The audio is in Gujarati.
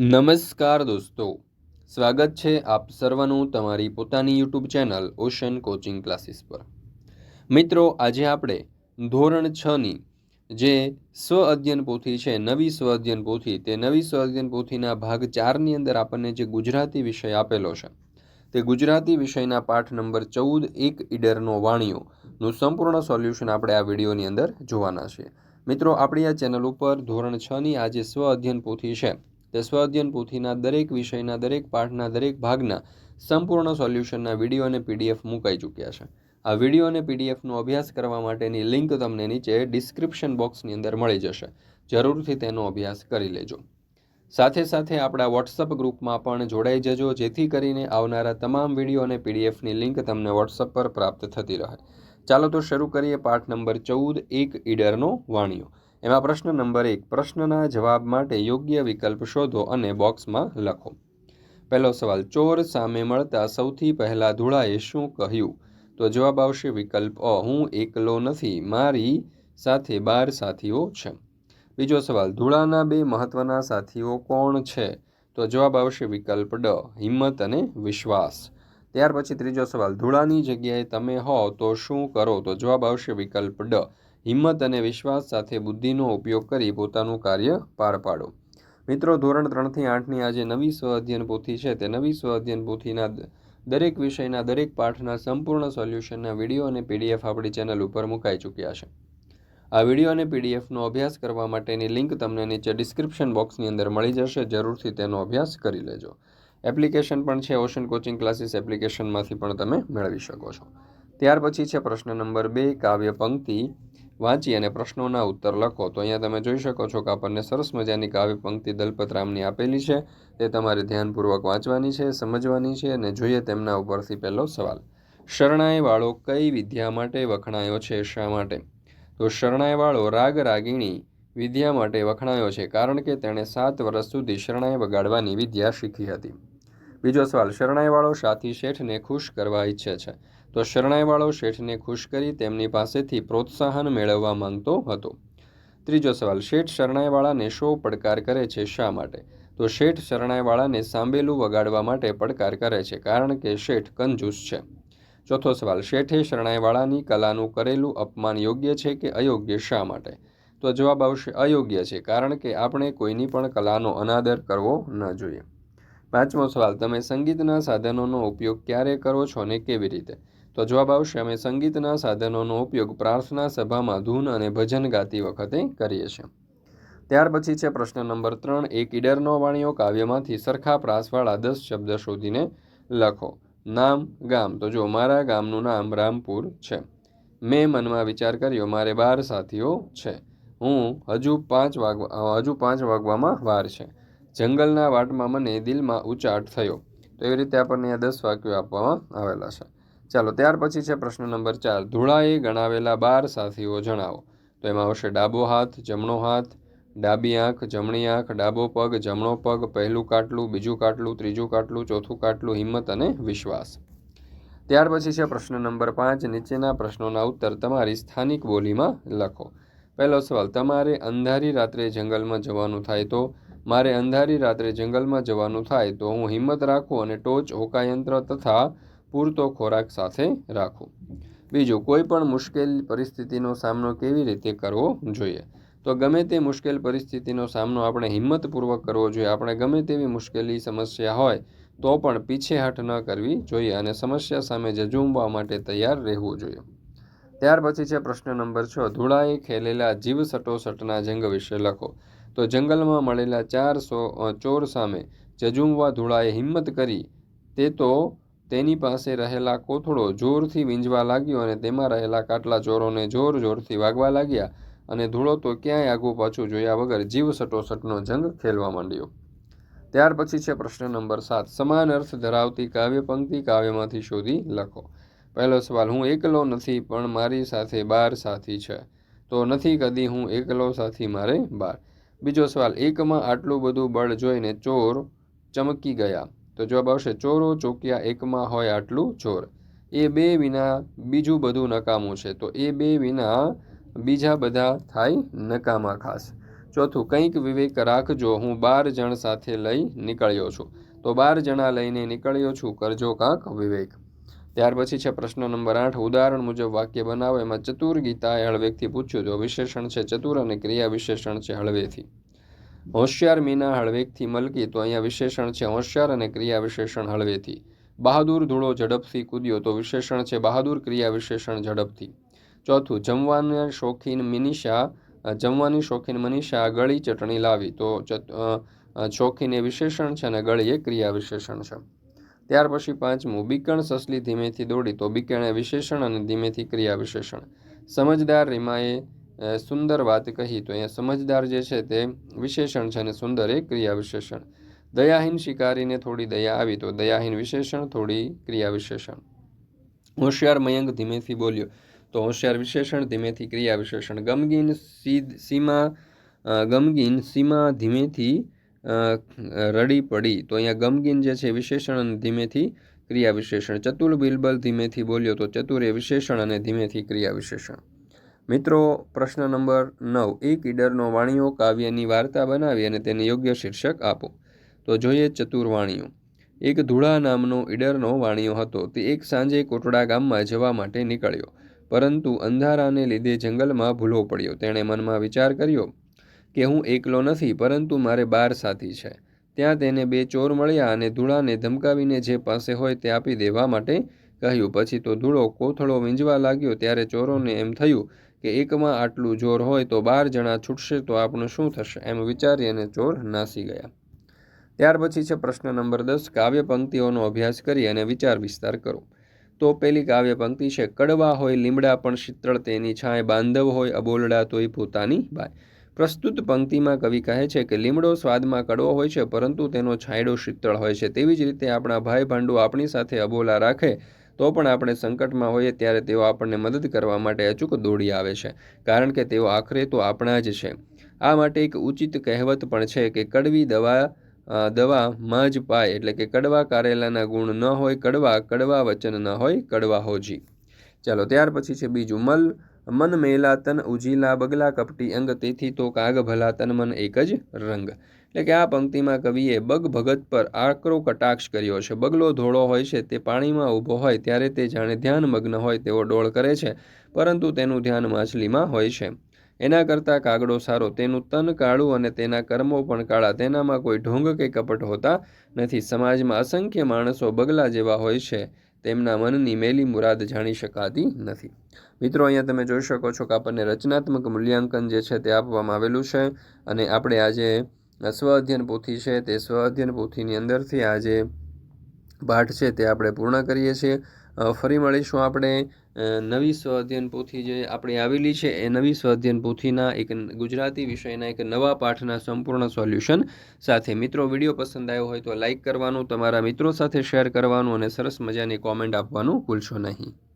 નમસ્કાર દોસ્તો. સ્વાગત છે આપ સર્વનું તમારી પોતાની YouTube channel ocean coaching classes પર. મિત્રો, આજે આપણે ધોરણ છની જે સ્વ અધ્યયન પોથી છે, નવી સ્વ અધ્યયન પોથી, તે નવી સ્વ અધ્યયન પોથીના ભાગ ચારની અંદર આપણને જે ગુજરાતી વિષય આપેલો છે, તે ગુજરાતી વિષયના પાઠ નંબર ચૌદ, એક ઈડરનો વાણિયોનું સંપૂર્ણ સોલ્યુશન આપણે આ વિડીયોની અંદર જોવાના છીએ મિત્રો, આપણી આ ચેનલ ઉપર ધોરણ છની આ જે સ્વ અધ્યયન પોથી છે તે સ્વાધ્યન પોથીના દરેક વિષયના, દરેક પાઠના, દરેક ભાગના સંપૂર્ણ સોલ્યુશનના વીડિયો અને પીડીએફ મુકાઈ ચૂક્યા છે. આ વીડિયો અને પીડીએફનો અભ્યાસ કરવા માટેની લિંક તમને નીચે ડિસ્ક્રિપ્શન બોક્સની અંદર મળી જશે. જરૂરથી તેનો અભ્યાસ કરી લેજો. સાથે સાથે આપણા વોટ્સઅપ ગ્રુપમાં પણ જોડાઈ જજો, જેથી કરીને આવનારા તમામ વીડિયો અને પીડીએફની લિંક તમને વોટ્સઅપ પર પ્રાપ્ત થતી રહે. ચાલો તો શરૂ કરીએ પાઠ નંબર ચૌદ, એક ઈડરનો વાણિયો એમાં પ્રશ્ન નંબર એક, પ્રશ્નના જવાબ માટે યોગ્ય વિકલ્પ શોધો અને બોક્સમાં લખો. પહેલો સવાલ, ચોર સામે મળતા સૌથી પહેલાં ધૂળાએ શું કહ્યું? તો જવાબ આવશે વિકલ્પ અ, હું એકલો નથી, મારી સાથે બાર સાથીઓ છે. બીજો સવાલ, ધૂળાના બે મહત્વના સાથીઓ કોણ છે? તો જવાબ આવશે વિકલ્પ ડ, હિંમત અને વિશ્વાસ. ત્યાર પછી ત્રીજો સવાલ, ધૂળાની જગ્યાએ તમે હો તો શું કરો? તો જવાબ આવશે વિકલ્પ ડ હિંમત અને વિશ્વાસ સાથે બુદ્ધિનો ઉપયોગ કરી પોતાનું કાર્ય પાર પાડો. મિત્રો, ધોરણ ત્રણથી આઠની આજે નવી સ્વ અધ્યયન પોથી છે. તે નવી સ્વ અધ્યયન પોથીના દરેક વિષયના, દરેક પાઠના સંપૂર્ણ સોલ્યુશનના વીડિયો અને પીડીએફ આપણી ચેનલ ઉપર મુકાઈ ચૂક્યા છે. આ વીડિયો અને પીડીએફનો અભ્યાસ કરવા માટેની લિંક તમને નીચે ડિસ્ક્રિપ્શન બોક્સની અંદર મળી જશે. જરૂરથી તેનો અભ્યાસ કરી લેજો. એપ્લિકેશન પણ છે. ઓશન કોચિંગ ક્લાસીસ એપ્લિકેશનમાંથી પણ તમે મેળવી શકો છો. ત્યાર પછી છે પ્રશ્ન નંબર બે, કાવ્ય પંક્તિ. વાંચી અને પ્રશ્નોના ઉત્તર લખો. તો અહીંયા તમે જોઈ શકો છો કે આપણને સરસ મજાની કાવ્ય પંક્તિ દલપતરામની આપેલી છે. તે તમારે ધ્યાનપૂર્વક વાંચવાની છે, સમજવાની છે અને જોઈએ તેમના ઉપરથી પહેલો સવાલ. શરણાઈવાળો કઈ વિદ્યા માટે વખણાયો છે, શા માટે? તો શરણાઈવાળો રાગ રાગીણી વિદ્યા માટે વખણાયો છે, કારણ કે તેણે સાત વર્ષ સુધી શરણાઈ વગાડવાની વિદ્યા શીખી હતી. બીજો સવાલ, શરણાઈવાળો સાથી શેઠને ખુશ કરવા ઈચ્છે છે. તો શરણાઈવાળો શેઠને ખુશ કરી તેમની પાસેથી પ્રોત્સાહન મેળવવા માંગતો હતો. ત્રીજો સવાલ, શેઠ શરણાઈવાળાને શો પડકાર કરે છે શા માટે? તો શેઠ શરણાઈવાળાને સાંબેલું વગાડવા માટે પડકાર કરે છે, કારણ કે શેઠ કંજૂસ છે. ચોથો સવાલ, શેઠે શરણાઈવાળાની કલાનું કરેલું અપમાન યોગ્ય છે કે અયોગ્ય શા માટે? તો જવાબ આવશે અયોગ્ય છે, કારણ કે આપણે કોઈની પણ કલાનો અનાદર કરવો ન જોઈએ. પાંચમો સવાલ, તમે સંગીતના સાધનોનો ઉપયોગ ક્યારે કરો છો અને કેવી રીતે? તો જવાબ આવશે, અમે સંગીતના સાધનોનો ઉપયોગ પ્રાર્થના સભામાં ધૂન અને ભજન ગાતી વખતે કરીએ છીએ. ત્યાર પછી છે પ્રશ્ન નંબર ત્રણ, એક ઈડરનો વાણીઓ કાવ્યમાંથી સરખા પ્રાસવાળા દસ શબ્દ શોધીને લખો. નામ, ગામ. તો જો મારા ગામનું નામ રામપુર છે. મેં મનમાં વિચાર કર્યો, મારે બાર સાથીઓ છે. હું હજુ પાંચ વાગવા, હજુ પાંચ વાગવામાં વાર છે. જંગલના વાટમાં મને દિલમાં ઉચાટ થયો. તો એવી રીતે આપણને આ દસ વાક્યો આપવામાં આવેલા છે. ચાલો, ત્યાર પછી છે પ્રશ્ન નંબર ચાર. ધૂળાએ ગણાવેલા બાર સાથીઓ જણાવો. તો એમાં આવશે ડાબો હાથ, જમણો હાથ, ડાબી આંખ, જમણી આંખ, ડાબો પગ, જમણો પગ, પહેલું કાટલું, બીજું કાટલું, ત્રીજું કાટલું, ચોથું કાટલું, હિંમત અને વિશ્વાસ. ત્યાર પછી છે પ્રશ્ન નંબર પાંચ. નીચેના પ્રશ્નોના ઉત્તર તમારી સ્થાનિક બોલીમાં લખો. પહેલો સવાલ, તમારે અંધારી રાત્રે જંગલમાં જવાનું થાય તો? મારે અંધારી રાત્રે જંગલમાં જવાનું થાય તો હું હિંમત રાખું અને ટોચ, હોકાયંત્ર તથા પૂરતો ખોરાક સાથે રાખું. બીજું, કોઈ પણ મુશ્કેલ પરિસ્થિતિનો સામનો કેવી રીતે કરવો જોઈએ? તો ગમે તે મુશ્કેલ પરિસ્થિતિનો સામનો આપણે હિંમતપૂર્વક કરવો જોઈએ. આપણે ગમે તેવી મુશ્કેલી, સમસ્યા હોય તો પણ પીછેહટ ન કરવી જોઈએ અને સમસ્યા સામે જજુમવા માટે તૈયાર રહેવું જોઈએ. ત્યાર પછી છે પ્રશ્ન નંબર છ. ધૂળાએ ખેલેલા જીવ સટોસટના જંગ વિશે લખો. તો જંગલમાં મળેલા ચાર ચોર સામે જજુમવા ધૂળાએ હિંમત કરી. તે તો તેની પાસે રહેલા કોથળો જોરથી વીંજવા લાગ્યો અને તેમાં રહેલા કાટલા ચોરોને જોર જોરથી વાગવા લાગ્યા અને ધૂળો તો ક્યાંય આગું પાછું જોયા વગર જીવ સટોસટનો જંગ ખેલવા માંડ્યો. ત્યાર પછી છે પ્રશ્ન નંબર સાત. સમાન અર્થ ધરાવતી કાવ્ય પંક્તિ કાવ્યમાંથી શોધી લખો. પહેલો સવાલ, હું એકલો નથી, પણ મારી સાથે બાર સાથી છે. તો, નથી કદી, હું એકલો સાથી, મારે બાર. બીજો સવાલ, એકમાં આટલું બધું બળ જોઈને ચોર ચમકી ગયા. તો જવાબ આવશે, ચોરો ચોક્યા એકમાં હોય આટલું ચોર. એ બે વિના બીજું બધું નકામું છે. તો એ બે વિના બીજા બધા થાય નકામા ખાસ. ચોથું, કંઈક વિવેક રાખજો, હું બાર જણ સાથે લઈ નીકળ્યો છું. તો બાર જણા લઈને નીકળ્યો છું, કરજો કાંક વિવેક. ત્યાર પછી છે પ્રશ્ન નંબર આઠ, ઉદાહરણ મુજબ વાક્ય બનાવો. એમાં ચતુર ગીતાએ હળવેકથી પૂછ્યું તો વિશેષણ છે ચતુર અને ક્રિયા વિશેષણ છે હળવેથી? હોશિયાર મીના હળવેકથી મલકી, તો અહીંયા વિશેષણ છે હોશિયાર અને ક્રિયા વિશેષણ હળવેથી. બહાદુર ધૂળો ઝડપથી કૂદ્યો, તો વિશેષણ છે બહાદુર ક્રિયા વિશેષણ ઝડપથી. ચોથું, જમવાના શોખીન મિનિષા જમવાની શોખીન મનીષા ગળી ચટણી લાવી. તો શોખીન એ વિશેષણ છે અને ગળી એ ક્રિયા વિશેષણ છે. ત્યાર પછી પાંચમું બીકણ સસલી ધીમેથી દોડી તો બીકણે વિશેષણ અને ધીમેથી ક્રિયા વિશેષણ. સમજદાર રીમાએ સુંદર વાત કહી તો અહીંયા સમજદાર જે છે તે વિશેષણ છે અને સુંદર એ ક્રિયા વિશેષણ. દયાહીન શિકારીને થોડી દયા આવી તો દયાહીન વિશેષણ, થોડી ક્રિયા વિશેષણ. હોશિયાર મયંક ધીમેથી બોલ્યો તો હોશિયાર વિશેષણ, ધીમેથી ક્રિયા વિશેષણ. ગમગીન સીમા ગમગીન સીમા ધીમેથી રડી પડી. તો અહીંયા ગમગીન જે છે વિશેષણ અને ધીમેથી ક્રિયા વિશેષણ ચતુર બિલબલ ધીમેથી બોલ્યો તો ચતુર એ વિશેષણ અને ધીમેથી ક્રિયા વિશેષણ મિત્રો, પ્રશ્ન નંબર નવ. એક ઈડરનો વાણીઓ કાવ્યની વાર્તા બનાવી અને તેને યોગ્ય શીર્ષક આપો. તો જોઈએ ચતુર વાણીઓ. એક ધૂળા નામનો ઈડરનો વાણીઓ હતો. તે એક સાંજે કોટડા ગામમાં જવા માટે નીકળ્યો. પરંતુ અંધારાને લીધે જંગલમાં ભૂલો પડ્યો. તેણે મનમાં વિચાર કર્યો કે હું એકલો નથી, પરંતુ મારે બાર સાથી છે. ત્યાં તેને બે ચોર મળ્યા અને ધૂળાને ધમકાવીને જે પાસે હોય તે આપી દેવા માટે કહ્યું. પછી તો ધૂળો કોથળો વીંજવા લાગ્યો, ત્યારે ચોરોને એમ થયું કે એકમાં આટલું જોર હોય તો બાર જણા છૂટશે તો આપણું શું થશે? એમ વિચારી અને ચોર નાસી ગયા. ત્યાર પછી છે પ્રશ્ન નંબર દસ, કાવ્ય પંક્તિઓનો અભ્યાસ કરી અને વિચાર વિસ્તાર કરો. તો પેલી કાવ્ય પંક્તિ છે, કડવા હોય લીમડા પણ શીતળ તેની છાંય બાંધવ હોય, અબોલડા તોય પોતાની બાય. પ્રસ્તુત પંક્તિમાં કવિ કહે છે કે, લીમડો સ્વાદમાં કડવો હોય છે, પરંતુ તેનો છાંયડો શીતળ હોય છે. તેવી જ રીતે આપણા ભાઈ ભાંડુ આપણી સાથે અબોલા રાખે, તો પણ આપણે સંકટમાં હોઈએ ત્યારે તેઓ આપણને મદદ કરવા માટે અચૂક દોડી આવે છે, કારણ કે તેઓ આખરે તો આપણા જ છે. આ માટે એક ઉચિત કહેવત પણ છે કે, કડવી દવા દવા માં જ પાય. એટલે કે, કડવા કારેલાના ગુણ ન હોય, કડવા કડવા વચન ન હોય, કડવા હોજી. ચાલો, ત્યાર પછી છે બીજું, મલ મન મેલા તન ઉજીલા બગલા કપટી અંગ તેથી તો કાગ ભલા તન મન એક જ રંગ. એટલે કે આ પંક્તિમાં કવિએ બગ ભગત પર આકરો કટાક્ષ કર્યો છે. બગલો ધોળો હોય છે, તે પાણીમાં ઊભો હોય ત્યારે તે જાણે ધ્યાનમગ્ન હોય તેવો ડોળ કરે છે, પરંતુ તેનું ધ્યાન માછલીમાં હોય છે. એના કરતાં કાગડો સારો, તેનું તન કાળું અને તેના કર્મો પણ કાળા. તેનામાં કોઈ ઢોંગ કે કપટ હોતા નથી. સમાજમાં અસંખ્ય માણસો બગલા જેવા હોય છે. તેમના મનની મેલી મુરાદ જાણી શકાતી નથી. મિત્રો, અહીંયા તમે જોઈ શકો છો કે આપણને રચનાત્મક મૂલ્યાંકન જે છે તે આપવામાં આવેલું છે અને આપણે આજે સ્વ અધ્યયન પોથી છે તે સ્વ અધ્યયન પોથીની અંદરથી આજે પાઠ છે તે આપણે પૂર્ણ કરીએ છીએ. ફરી મળીશું આપણે નવી સ્વ અધ્યયન પોથી જે આપણી આવેલી છે, એ નવી સ્વ અધ્યયન પોથીના એક ગુજરાતી વિષયના એક નવા પાઠના સંપૂર્ણ સોલ્યુશન સાથે. મિત્રો, વીડિયો પસંદ આવ્યો હોય તો લાઇક કરવાનું, તમારા મિત્રો સાથે શેર કરવાનું અને સરસ મજાની કોમેન્ટ આપવાનું ભૂલશો નહીં.